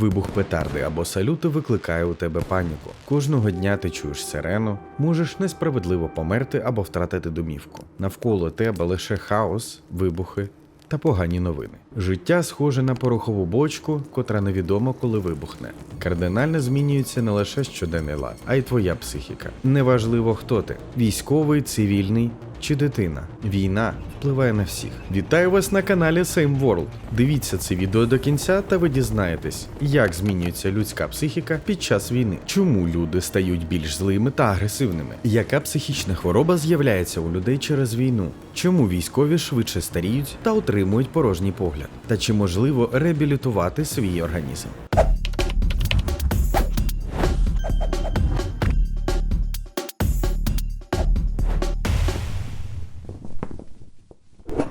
Вибух петарди або салюту викликає у тебе паніку. Кожного дня ти чуєш сирену, можеш несправедливо померти або втратити домівку. Навколо тебе лише хаос, вибухи та погані новини. Життя схоже на порохову бочку, котра невідомо коли вибухне. Кардинально змінюється не лише щоденний лад, а й твоя психіка. Неважливо, хто ти військовий, цивільний чи дитина. Війна впливає на всіх. Вітаю вас на каналі Same World. Дивіться це відео до кінця, та ви дізнаєтесь, як змінюється людська психіка під час війни, чому люди стають більш злими та агресивними, яка психічна хвороба з'являється у людей через війну, чому військові швидше старіють та отримують порожній погляд, та чи можливо реабілітувати свій організм.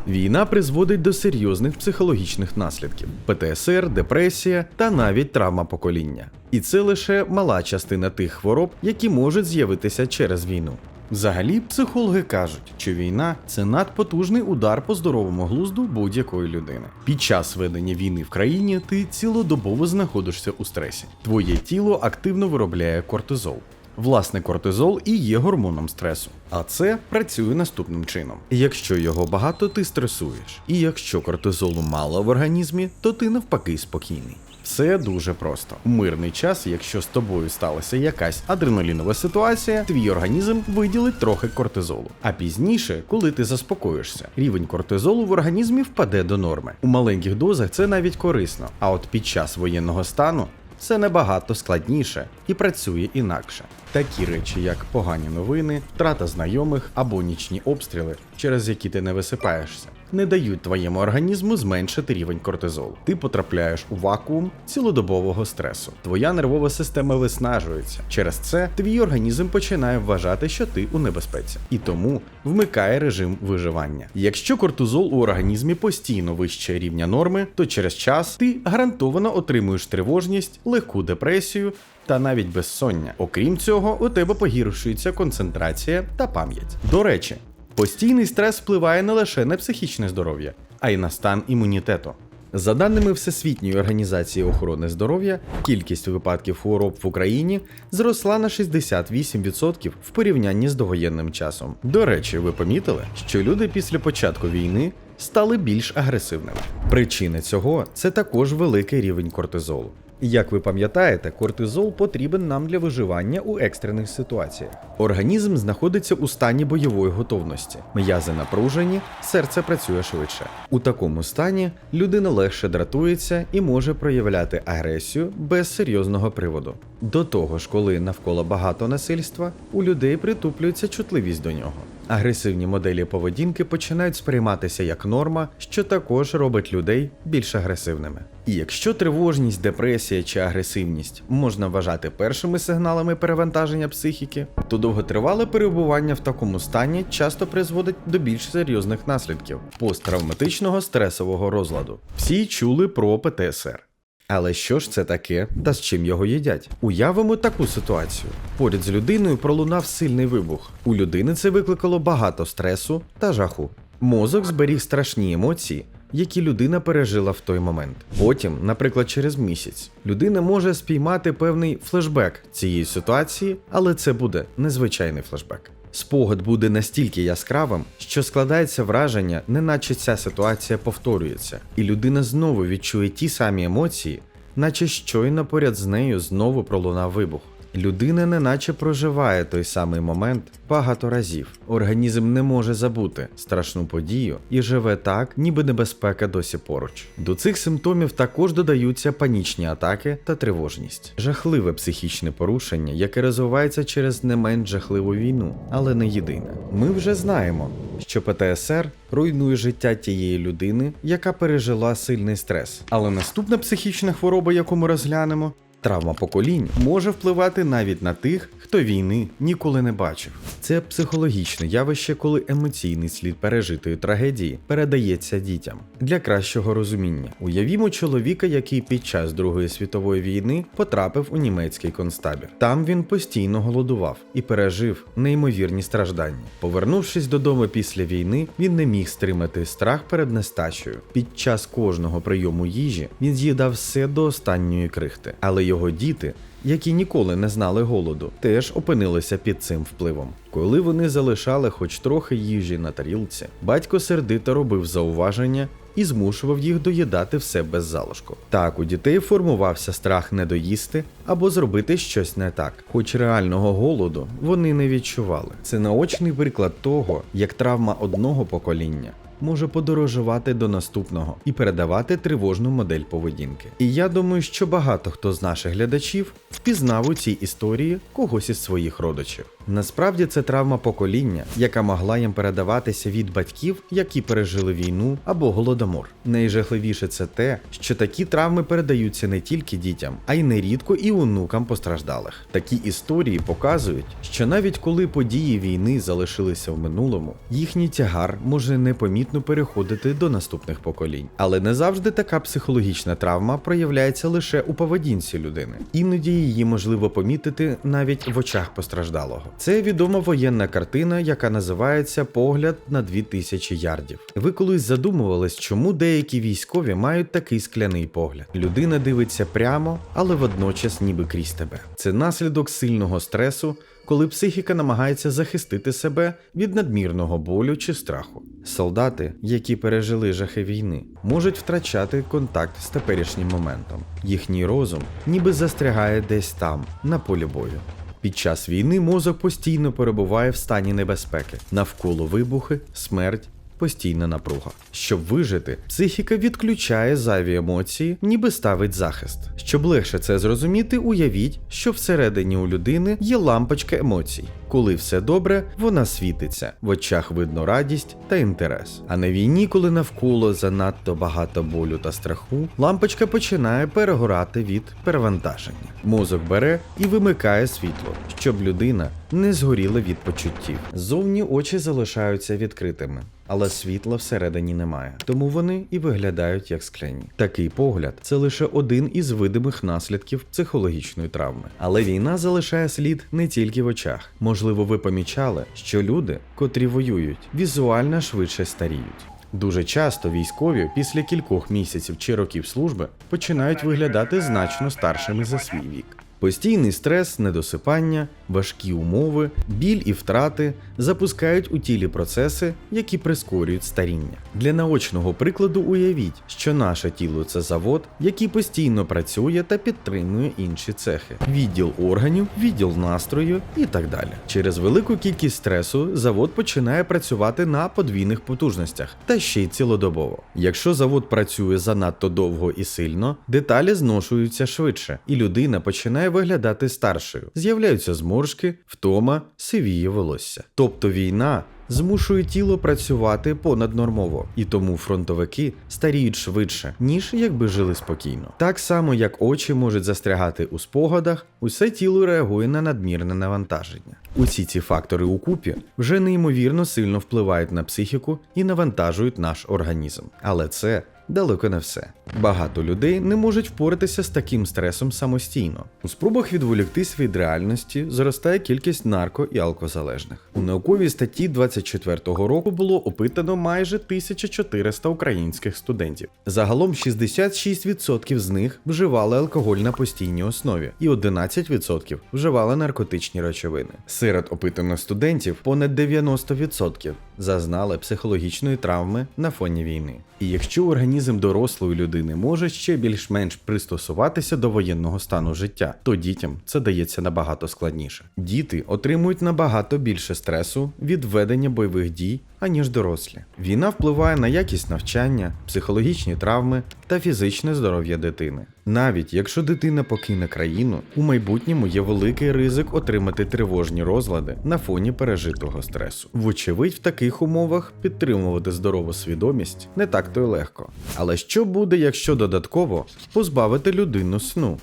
Війна призводить до серйозних психологічних наслідків: ПТСР, депресія та навіть травма покоління. І це лише мала частина тих хвороб, які можуть з'явитися через війну. Взагалі, психологи кажуть, що війна це надпотужний удар по здоровому глузду будь-якої людини. Під час ведення війни в країні ти цілодобово знаходишся у стресі. Твоє тіло активно виробляє кортизол. Власне, кортизол і є гормоном стресу. А це працює наступним чином: якщо його багато, ти стресуєш. І якщо кортизолу мало в організмі, то ти навпаки спокійний. Все дуже просто. У мирний час, якщо з тобою сталася якась адреналінова ситуація, твій організм виділить трохи кортизолу. А пізніше, коли ти заспокоїшся, рівень кортизолу в організмі впаде до норми. У маленьких дозах це навіть корисно. А от під час воєнного стану все набагато складніше і працює інакше. Такі речі, як погані новини, втрата знайомих або нічні обстріли, через які ти не висипаєшся, не дають твоєму організму зменшити рівень кортизолу. Ти потрапляєш у вакуум цілодобового стресу. Твоя нервова система виснажується. Через це твій організм починає вважати, що ти у небезпеці, і тому вмикає режим виживання. Якщо кортизол у організмі постійно вище рівня норми, то через час ти гарантовано отримуєш тривожність, легку депресію та навіть безсоння. Окрім цього, у тебе погіршується концентрація та пам'ять. До речі, постійний стрес впливає не лише на психічне здоров'я, а й на стан імунітету. За даними Всесвітньої організації охорони здоров'я, кількість випадків хвороб в Україні зросла на 68% в порівнянні з довоєнним часом. До речі, ви помітили, що люди після початку війни стали більш агресивними. Причина цього це також великий рівень кортизолу. Як ви пам'ятаєте, кортизол потрібен нам для виживання у екстрених ситуаціях. Організм знаходиться у стані бойової готовності, м'язи напружені, серце працює швидше. У такому стані людина легше дратується і може проявляти агресію без серйозного приводу. До того ж, коли навколо багато насильства, у людей притуплюється чутливість до нього. Агресивні моделі поведінки починають сприйматися як норма, що також робить людей більш агресивними. І якщо тривожність, депресія чи агресивність можна вважати першими сигналами перевантаження психіки, то довготривале перебування в такому стані часто призводить до більш серйозних наслідків посттравматичного стресового розладу. Всі чули про ПТСР. Але що ж це таке та з чим його їдять? Уявимо таку ситуацію. Поряд з людиною пролунав сильний вибух. У людини це викликало багато стресу та жаху. Мозок зберіг страшні емоції, які людина пережила в той момент. Потім, наприклад, через місяць, людина може спіймати певний флешбек цієї ситуації, але це буде незвичайний флешбек. Спогад буде настільки яскравим, що складається враження, неначе ця ситуація повторюється, і людина знову відчує ті самі емоції, наче щойно поряд з нею знову пролунав вибух. Людина неначе проживає той самий момент багато разів. Організм не може забути страшну подію і живе так, ніби небезпека досі поруч. До цих симптомів також додаються панічні атаки та тривожність, жахливе психічне порушення, яке розвивається через не менш жахливу війну, але не єдине. Ми вже знаємо, що ПТСР руйнує життя тієї людини, яка пережила сильний стрес. Але наступна психічна хвороба, яку ми розглянемо, Травма поколінь може впливати навіть на тих, хто війни ніколи не бачив. Це психологічне явище, коли емоційний слід пережитої трагедії передається дітям. Для кращого розуміння, уявімо чоловіка, який під час Другої світової війни потрапив у німецький концтабір. Там він постійно голодував і пережив неймовірні страждання. Повернувшись додому після війни, він не міг стримати страх перед нестачею. Під час кожного прийому їжі він з'їдав все до останньої крихти, але його діти які ніколи не знали голоду, теж опинилися під цим впливом. Коли вони залишали хоч трохи їжі на тарілці, батько сердито робив зауваження і змушував їх доїдати все без залишку. Так у дітей формувався страх не доїсти або зробити щось не так, хоч реального голоду вони не відчували. Це наочний приклад того, як травма одного покоління може подорожувати до наступного і передавати тривожну модель поведінки. І я думаю, що багато хто з наших глядачів впізнав у цій історії когось із своїх родичів. Насправді це травма покоління, яка могла їм передаватися від батьків, які пережили війну або голодомор. Найжахливіше це те, що такі травми передаються не тільки дітям, а й нерідко і онукам постраждалих. Такі історії показують, що навіть коли події війни залишилися в минулому, їхній тягар може непомітно переходити до наступних поколінь. Але не завжди така психологічна травма проявляється лише у поведінці людини. Іноді її можливо помітити навіть в очах постраждалого. Це відома воєнна картина, яка називається Погляд на 2000 ярдів. Ви колись задумувались, чому деякі військові мають такий скляний погляд. Людина дивиться прямо, але водночас ніби крізь тебе. Це наслідок сильного стресу, коли психіка намагається захистити себе від надмірного болю чи страху. Солдати, які пережили жахи війни, можуть втрачати контакт з теперішнім моментом. Їхній розум ніби застрягає десь там, на полі бою. Під час війни мозок постійно перебуває в стані небезпеки, навколо вибухи, смерть. Постійна напруга. Щоб вижити, психіка відключає зайві емоції, ніби ставить захист. Щоб легше це зрозуміти, уявіть, що всередині у людини є лампочка емоцій. Коли все добре, вона світиться, в очах видно радість та інтерес. А на війні, коли навколо занадто багато болю та страху, лампочка починає перегорати від перевантаження. Мозок бере і вимикає світло, щоб людина не згоріла від почуттів. Зовні очі залишаються відкритими. Але світла всередині немає, тому вони і виглядають як скляні. Такий погляд це лише один із видимих наслідків психологічної травми. Але війна залишає слід не тільки в очах. Можливо, ви помічали, що люди, котрі воюють, візуально швидше старіють. Дуже часто військові після кількох місяців чи років служби починають виглядати значно старшими за свій вік. Постійний стрес, недосипання, важкі умови, біль і втрати запускають у тілі процеси, які прискорюють старіння. Для наочного прикладу уявіть, що наше тіло це завод, який постійно працює та підтримує інші цехи, відділ органів, відділ настрою і так далі. Через велику кількість стресу завод починає працювати на подвійних потужностях та ще й цілодобово. Якщо завод працює занадто довго і сильно, деталі зношуються швидше, і людина починає виглядати старшою. З'являються зморшки, втома, сивіє волосся. Тобто війна змушує тіло працювати понаднормово, і тому фронтовики старіють швидше, ніж якби жили спокійно. Так само, як очі можуть застрягати у спогадах, усе тіло реагує на надмірне навантаження. Усі ці фактори укупі вже неймовірно сильно впливають на психіку і навантажують наш організм. Але це далеко не все. Багато людей не можуть впоратися з таким стресом самостійно. У спробах відволіктись від реальності зростає кількість нарко і алкозалежних. У науковій статті 24-го року було опитано майже 1400 українських студентів. Загалом 66% з них вживали алкоголь на постійній основі, і 11% вживали наркотичні речовини. Серед опитаних студентів понад 90% зазнали психологічної травми на фоні війни. І якщо організм дорослої людини може ще більш-менш пристосуватися до воєнного стану життя, то дітям це дається набагато складніше. Діти отримують набагато більше стресу від ведення бойових дій, аніж дорослі. Війна впливає на якість навчання, психологічні травми та фізичне здоров'я дитини. Навіть якщо дитина покине країну, у майбутньому є великий ризик отримати тривожні розлади на фоні пережитого стресу. Вочевидь, в таких умовах підтримувати здорову свідомість не так то й легко. Але що буде, якщо додатково позбавити людину сну?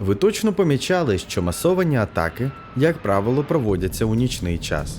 Ви точно помічали, що масовані атаки, як правило, проводяться у нічний час.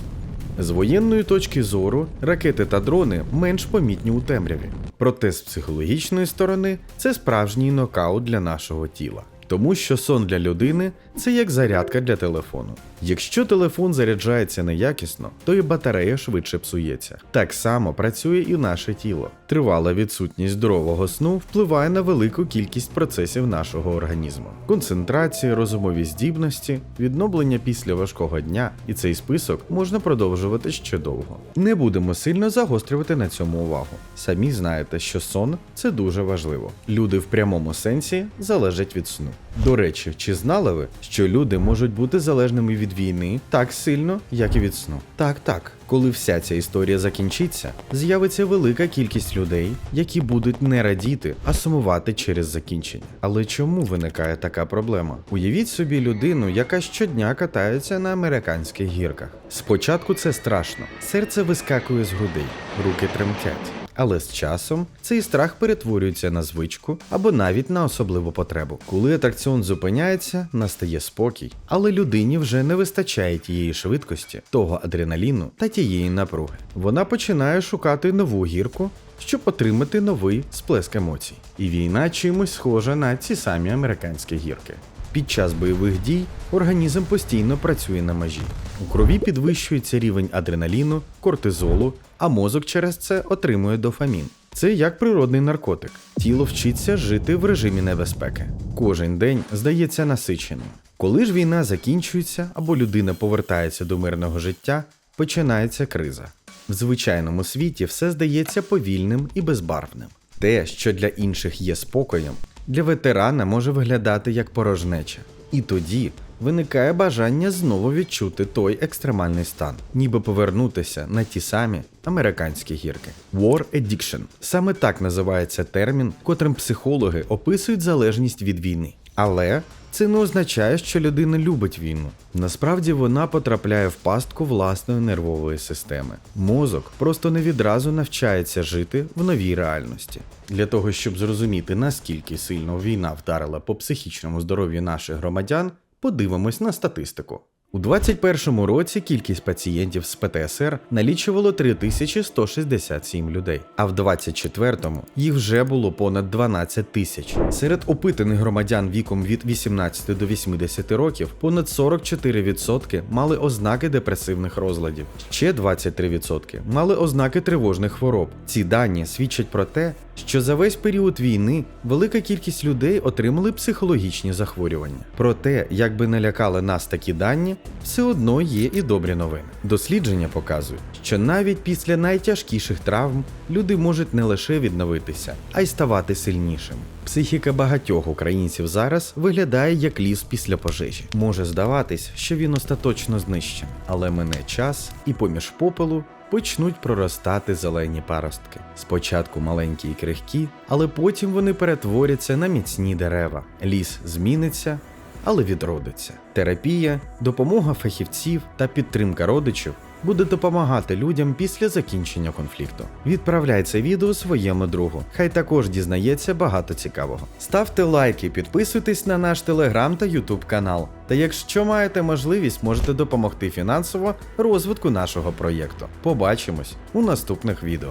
З воєнної точки зору ракети та дрони менш помітні у темряві. Проте з психологічної сторони це справжній нокаут для нашого тіла. Тому що сон для людини це як зарядка для телефону. Якщо телефон заряджається неякісно, то і батарея швидше псується. Так само працює і наше тіло. Тривала відсутність здорового сну впливає на велику кількість процесів нашого організму: концентрації, розумові здібності, відновлення після важкого дня, і цей список можна продовжувати ще довго. Не будемо сильно загострювати на цьому увагу. Самі знаєте, що сон це дуже важливо. Люди в прямому сенсі залежать від сну. До речі, чи знали ви, що люди можуть бути залежними від війни так сильно, як і від сну? Так, так. Коли вся ця історія закінчиться, з'явиться велика кількість людей, які будуть не радіти, а сумувати через закінчення. Але чому виникає така проблема? Уявіть собі людину, яка щодня катається на американських гірках. Спочатку це страшно, серце вискакує з грудей, руки тремтять. Але з часом цей страх перетворюється на звичку або навіть на особливу потребу. Коли атракціон зупиняється, настає спокій, але людині вже не вистачає тієї швидкості, того адреналіну та тієї напруги. Вона починає шукати нову гірку, щоб отримати новий сплеск емоцій. І війна чимось схожа на ці самі американські гірки. Під час бойових дій організм постійно працює на межі. У крові підвищується рівень адреналіну, кортизолу, а мозок через це отримує дофамін. Це як природний наркотик. Тіло вчиться жити в режимі небезпеки. Кожен день здається насиченим. Коли ж війна закінчується або людина повертається до мирного життя, починається криза. В звичайному світі все здається повільним і безбарвним. Те, що для інших є спокоєм, для ветерана може виглядати як порожнеча. І тоді виникає бажання знову відчути той екстремальний стан, ніби повернутися на ті самі американські гірки. War Addiction. Саме так називається термін, котрим психологи описують залежність від війни. Але це не означає, що людина любить війну. Насправді вона потрапляє в пастку власної нервової системи. Мозок просто не відразу навчається жити в новій реальності. Для того, щоб зрозуміти, наскільки сильно війна вдарила по психічному здоров'ю наших громадян, подивимось на статистику. У 2021 році кількість пацієнтів з ПТСР налічувало 3167 людей, а в 2024 їх вже було понад 12 тисяч. Серед опитаних громадян віком від 18 до 80 років понад 44% мали ознаки депресивних розладів, ще 23% мали ознаки тривожних хвороб. Ці дані свідчать про те, що за весь період війни велика кількість людей отримали психологічні захворювання. Проте, як би не лякали нас такі дані, все одно є і добрі новини. Дослідження показують, що навіть після найтяжкіших травм люди можуть не лише відновитися, а й ставати сильнішими. Психіка багатьох українців зараз виглядає як ліс після пожежі. Може здаватись, що він остаточно знищений, але мине час, і поміж попелу почнуть проростати зелені паростки. Спочатку маленькі і крихкі, але потім вони перетворяться на міцні дерева. Ліс зміниться, але відродиться. Терапія, допомога фахівців та підтримка родичів буде допомагати людям після закінчення конфлікту. Відправляй це відео своєму другу, хай також дізнається багато цікавого. Ставте лайки, підписуйтесь на наш телеграм та ютуб канал. Та якщо маєте можливість, можете допомогти фінансово розвитку нашого проєкту. Побачимось у наступних відео.